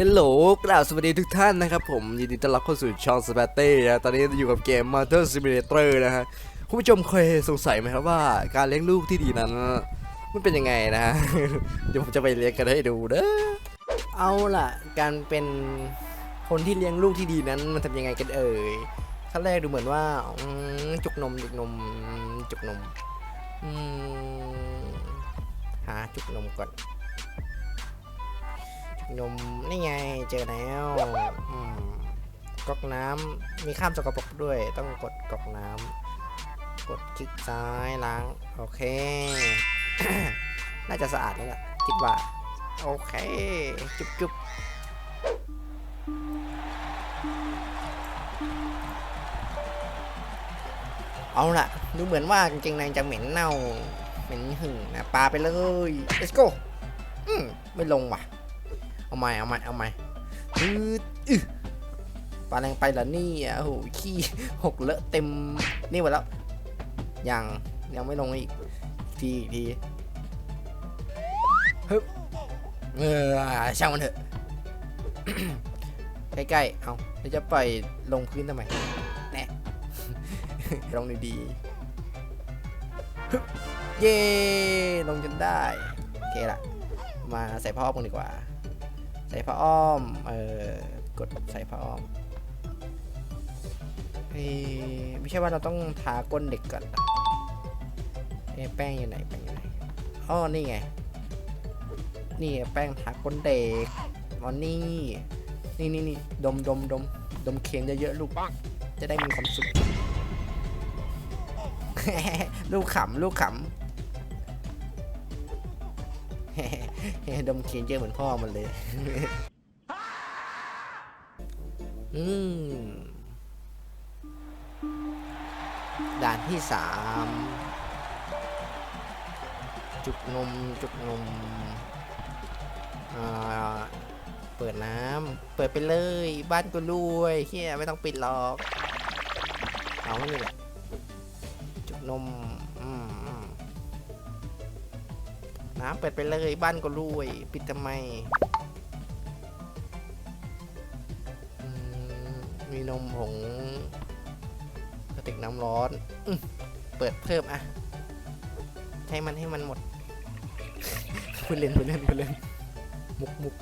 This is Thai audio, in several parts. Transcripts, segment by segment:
ฮลโหลกล่าวสวัสดีทุกท่านนะครับผม ยินดีต้อนรับเข้าสู่ช่องสเปาเต้นะตอนนี้อยู่กับเกม Mother Simulator นะฮะ คุณผู้ชมเคยสงสัยไหมครับว่าการเลี้ยงลูกที่ดีนั้น มันเป็นยังไงนะฮะ เดี๋ยวผมจะไปเลี้ยงกันให้ดูเด้อเอาล่ะ การเป็นคนที่เลี้ยงลูกที่ดีนั้น มันทำยังไงกันเอ่ยขั้นแรกดูเหมือนว่าจุกนมจุกนมจุกนมหาจุกนมก่อน นมนี่ไงเจอแล้วก๊อกน้ำมีข้ามสกปรกด้วย ต้องกดก๊อกน้ำกดคลิกซ้ายล้าง โอเค น่าจะสะอาดแล้วล่ะ คิดว่า โอเค จุ๊บจุ๊บเอาล่ะ ดูเหมือนว่ากางเกงในจะเหม็นเน่า เหม็นหึ่งนะปาไปเลย let's go อืมไม่ลงว่ะ เอาใหม่เอาใหม่เอาใหม่อืดอึปลาแรงไปเหรอนี่อะโอ้โหขี้หกเลอะเต็มนี่หมดแล้วยังยังไม่ลงอีกอีกทีอีกทีฮึบเออช่างมันเถอะใกล้ๆเอาแล้วจะปล่อยลงพื้นทำไมแน่ลงดีๆเย้ลงจนได้ โอเคละมาใส่พ่อมึงดีกว่า ใส่ผ้าอ้อม เออกดใส่ผ้าอ้อมเฮ้ไม่ใช่ว่าเราต้องทาก้นเด็กก่อนเอ้แป้งอยู่ไหนแป้งอยู่ไหนอ๋อนี่ไง นี่แป้งทาก้นเด็กอ๋อนี่ นี่นี่นี่ดมดมดมดมเค็มเยอะๆลูกจะได้มีความสุข ลูกขำลูกขำ ดมเค็มเยอะเหมือนพ่อมันเลย อืม ด่านที่สามจุกนม จุกนมอ่าเปิดน้ำ เปิดไปเลย บ้านกูรวยเฮียไม่ต้องปิดหรอก เอาไม่นี่แหละจุกนม น้ำเปิดไปเลยบ้านก็รวย ปิดทำไมมีนมผงกระติกน้ำร้อนอเปิดเพิ่มอะให้มันให้มันหมดพูดเล่นพูดเล่นพูดเล่นมุกมุก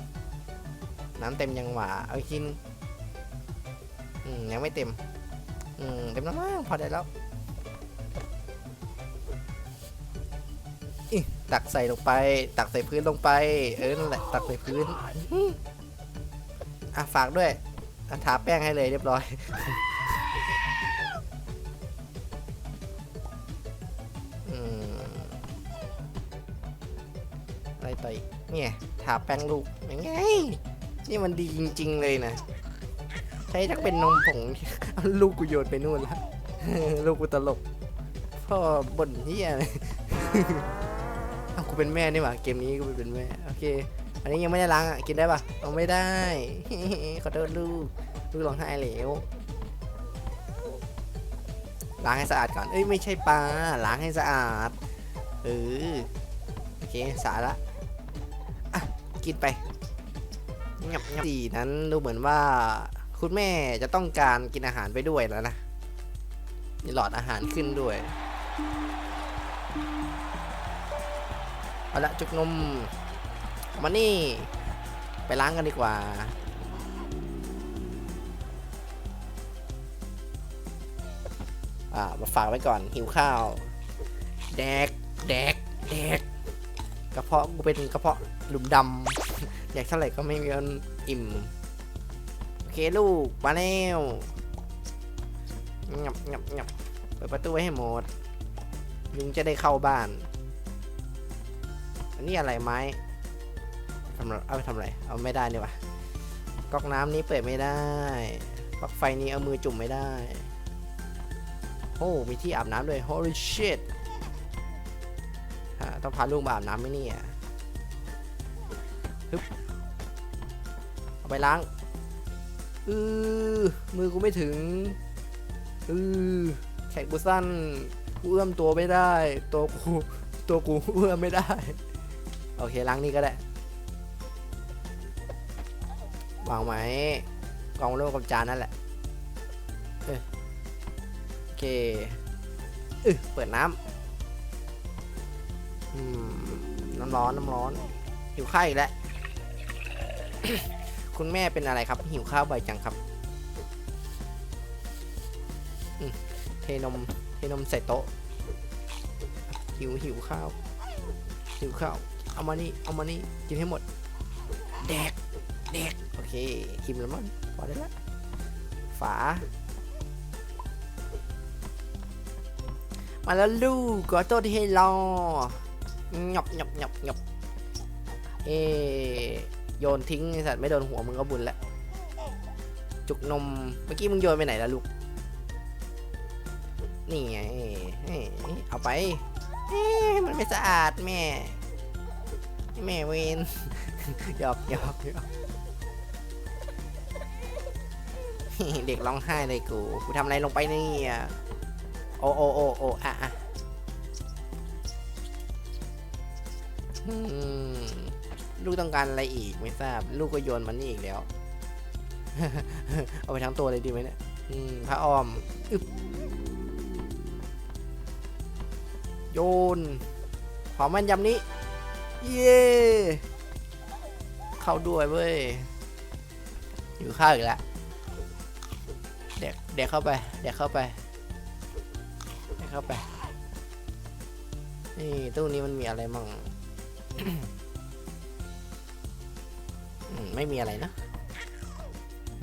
น้ำเต็มยังหวาเอากทีนยังไม่เต็มอืมเต็มแล้วมั้งพอได้แล้ว ตักใส่ลงไป ตักใส่พื้นลงไป เออนั่นแหละตักใส่พื้นอะฝากด้วยอะทาแป้งให้เลยเรียบร้อย อืมอะไรต่ออีกเนี่ยทาแป้งลูกยังไง นี่มันดีจริง ๆ เลยนะ ใช้ทักเป็นนมผง ลูกกูโยนไปนู่นล้วลูกกูตลกพ่อบ่นเฮียเลย อากูเป็นแม่นี่หว่าเกมนี้กูเป็นแม่โอเค อันนี้ยังไม่ได้ล้างอะกินได้ปะเอาไม่ได้ ขอโทษลูกลูกร้องไห้แล้วล้างให้สะอาดก่อน เอ้ยไม่ใช่ปลาล้างให้สะอาดเออโอเคสะอาดละอะกินไปงับงับสี่นั้นดูเหมือนว่าคุณแม่จะต้องการกินอาหารไปด้วยแล้วนะมีหลอดอาหารขึ้นด้วย เอาละจุกนมมานี่ ไปล้างกันดีกว่า อ่า มาฝากไว้ก่อนหิวข้าว แดก แดก แดก กระเพาะกูเป็นกระเพาะหลุมดำ อยากเท่าไหร่ก็ไม่มีนอิ่ม โอเคลูก มาแล้วงับงับงับเปิดประตูไว้ให้หมด ยุงจะได้เข้าบ้าน อันนี้อะไรไม้ทำเอาไปทำอะไร เอาไม่ได้นี่วะก๊อกน้ำนี้เปิดไม่ได้ปลั๊กไฟนี้เอามือจุ่มไม่ได้ โอ้ มีที่อาบน้ำด้วย holy shit ฮะต้องพาลูกมาอาบน้ำไหมเนี่ยฮึบเอาไปล้างอือมือกูไม่ถึงอือแขนกูสั้นกูเอื้อมตัวไม่ได้ ตัวกู ตัวกูเอื้อมไม่ได้ โอเคล้างนี่ก็ได้ วางไว้กองร่วมกับจานนั่นแหละเออโอเคเออเปิดน้ำน้ำร้อนน้ำร้อนหิวข้าวอีกแล้วคุณแม่เป็นอะไรครับ หิวข้าวบ่อยจังครับเทนมเทนมใส่โต๊ะหิวหิวข้าวหิวข้าว เอามานี่ เอามานี่ กินให้หมด แดก แดก โอเค อิ่มแล้วมั้งพอได้ละ ฝา มาแล้วลูกก็โตที่ให้รอหยบหยบหยบหยบเอโยนทิ้งไอสัตว์ไม่โดนหัวมึงก็บุญแล้ว จุกนม เมื่อกี้มึงโยนไปไหนล่ะลูก นี่ไงเอ้ยเอาไปเอ๊ะมันไม่สะอาดแม่ แม่เวนหยอกหยอกหยอกเด็กร้องไห้เลยกูกูทำอะไรลงไปเนี่ยโอโอโอโออะอะลูกต้องการอะไรอีกไม่ทราบ ลูกก็โยนมันนี่อีกแล้ว เอาไปทั้งตัวเลยดีไหมเนี่ยพระออมอึบโยนขอมันยำนี้ เย้เข้าด้วยเว้ยอยู่ข้าวอีกแล้วเด็กเด็กเข้าไปเด็กเข้าไปเด็กเข้าไป นี่ตู้นี้มันมีอะไรมั่งไม่มีอะไรนะ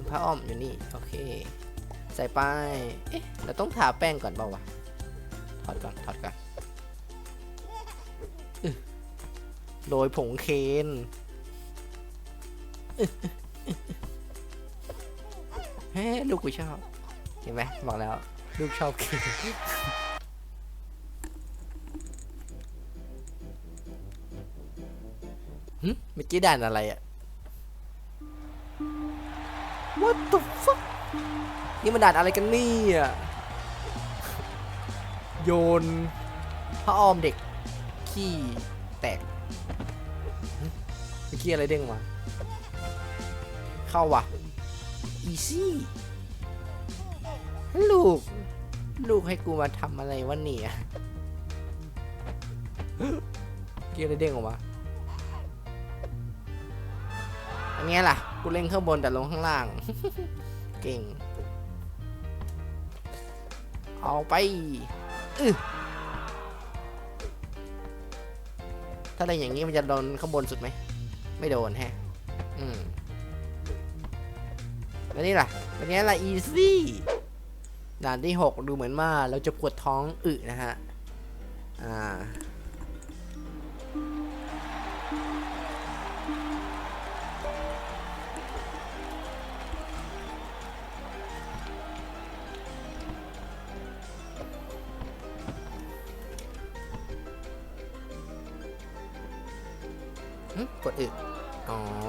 ผ้าอ้อมอยู่นี่ โอเค ใส่ไป เอ๊ะ เราต้องทาแป้งก่อนเปล่าวะ ถอดก่อน ถอดก่อน โรยผงเคนเฮ้ลูกกูชอบ เห็นไหมบอกแล้ว ลูกชอบเคนหึเมื่อกี้ด่านอะไรอะ What the fuck นี่มันด่านอะไรกันเนี่ยโยนพระอ้อมเด็ก ขี้แตก เมื่อกี้อะไรเด้งมา เข้าว่ะ easy ลูก ลูกให้กูมาทำอะไรวะเนี่ยเกี้อะไรเด้งออกมาอันเนี้ยล่ะ กูเล่นข้างบนแต่ลงข้างล่าง เก่ง เอาไปถ้าเล่นอย่างนี้มันจะโดนข้างบนสุดไหม ไม่โดนแฮะ อืมแล้วนี่ล่ะเป็นไงล่ะ easy ด่านที่ 6 ดูเหมือนว่าเราจะปวดท้องอึนะฮะ อ่า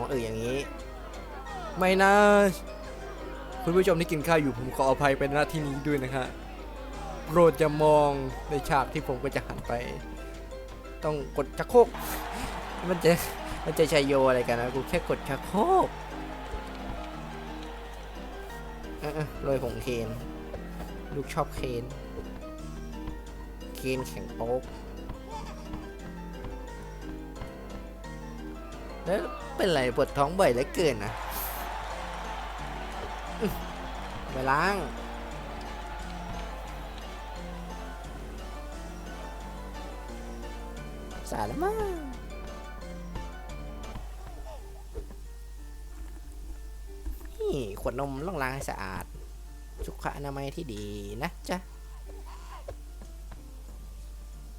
อ๋อออย่างนี้ ไม่นะคุณผู้ชมที่กินข้าวอยู่ผมขออภัยเป็นหน้าที่นี้ด้วยนะฮะโปรดจะมองในฉากที่ผมก็จะหันไป ต้องกดชักโครกมันจะมันจะชัยโยอะไรกันนะกูแค่กดชักโครกเออๆโรยผงเคน ลูกชอบเคน เคนแข็งโป๊ก แล้วเป็นไรปวดท้องบ่อยเหลือเกินนะไปล้าง สาแล้วมั้งนี่ขวดนมต้องล้างให้สะอาด สุขอนามัยที่ดีนะจ๊ะ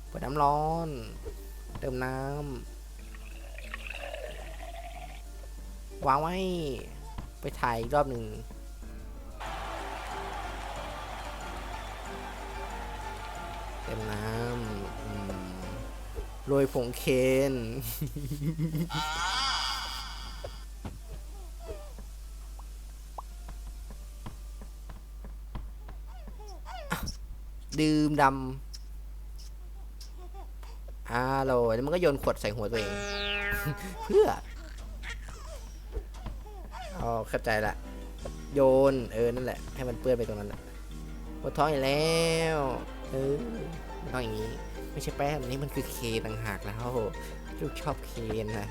เปิดน้ำร้อน เติมน้ำ วางไว้ไปถ่ายอีกรอบหนึ่งเติมน้ำโรยผงเคนดื่มดำอาโรยแล้วมันก็โยนขวดใส่หัวตัวเอง เพื่อ อเข้าใจละ โยน เออ นั่นแหละ ให้มันเปื้อนไปตรงนั้นแหละปวดท้องอีกแล้ว เออมันต้องอย่างนี้ ไม่ใช่แป้งอันนี้มันคือเคต่างหากแล้วลูกชอบเคนนะ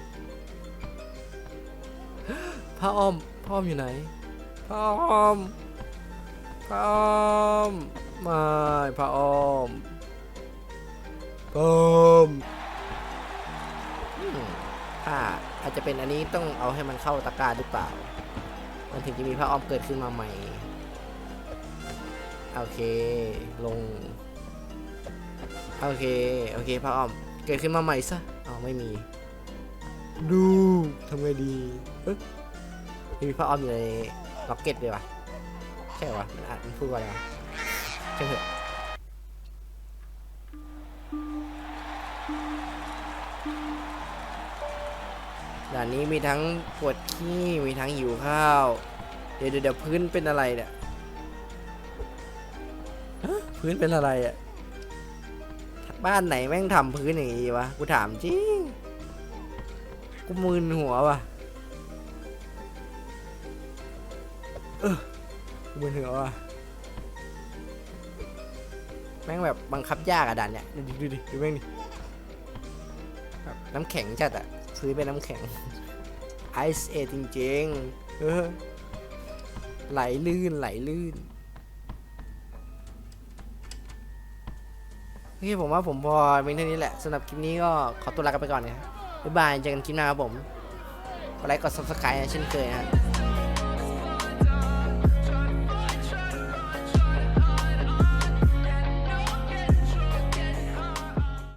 พ่ออ้อมพ่ออ้อมอยู่ไหนพ่ออ้อมพ่ออ้อมไม่พ่ออ้อมพ่ออ้อมอืมถ้าอาจจะเป็นอันนี้ต้องเอาให้มันเข้าตะกร้าหรือเปล่า มันถึงจะมีผ้าอ้อมเกิดขึ้นมาใหม่ โอเค ลง โอเค โอเคผ้าอ้อมเกิดขึ้นมาใหม่ซะอ๋อไม่มี ดูทำไงดีเอ๊ะมีผ้าอ้อมอยู่ในล็อกเก็ตเลยวะใช่วะมันอ่านมันพูดว่าอะไรวะใช่เถอะานนี้มีทั้งปวดขี้มีทั้งหิวข้าว เดี๋ยวเดี๋ยวพื้นเป็นอะไรเนี่ยพื้นเป็นอะไรอะ่ะบ้านไหนแม่งทำพื้นอย่างงี้วะกูถามจริงกูมึนหัววะเออกูมึนหัววะแม่งแบบบังคับยากอะด่านเนี่ยดูดิดูแม่งดิน้ำแข็งจัดอะ ซื้อเป็นน้ำแข็งไอซ์เอจริงๆเออไหลลื่นไหลลื่นโอเคผมว่าผมพอเป็นเท่านี้แหละสำหรับคลิปนี้ก็ขอตัวลากันไปก่อนนะบ๊ายบายเจอกันคลิปหน้าครับผมกดไลค์กด subscribe นะเช่นเคยนะฮะ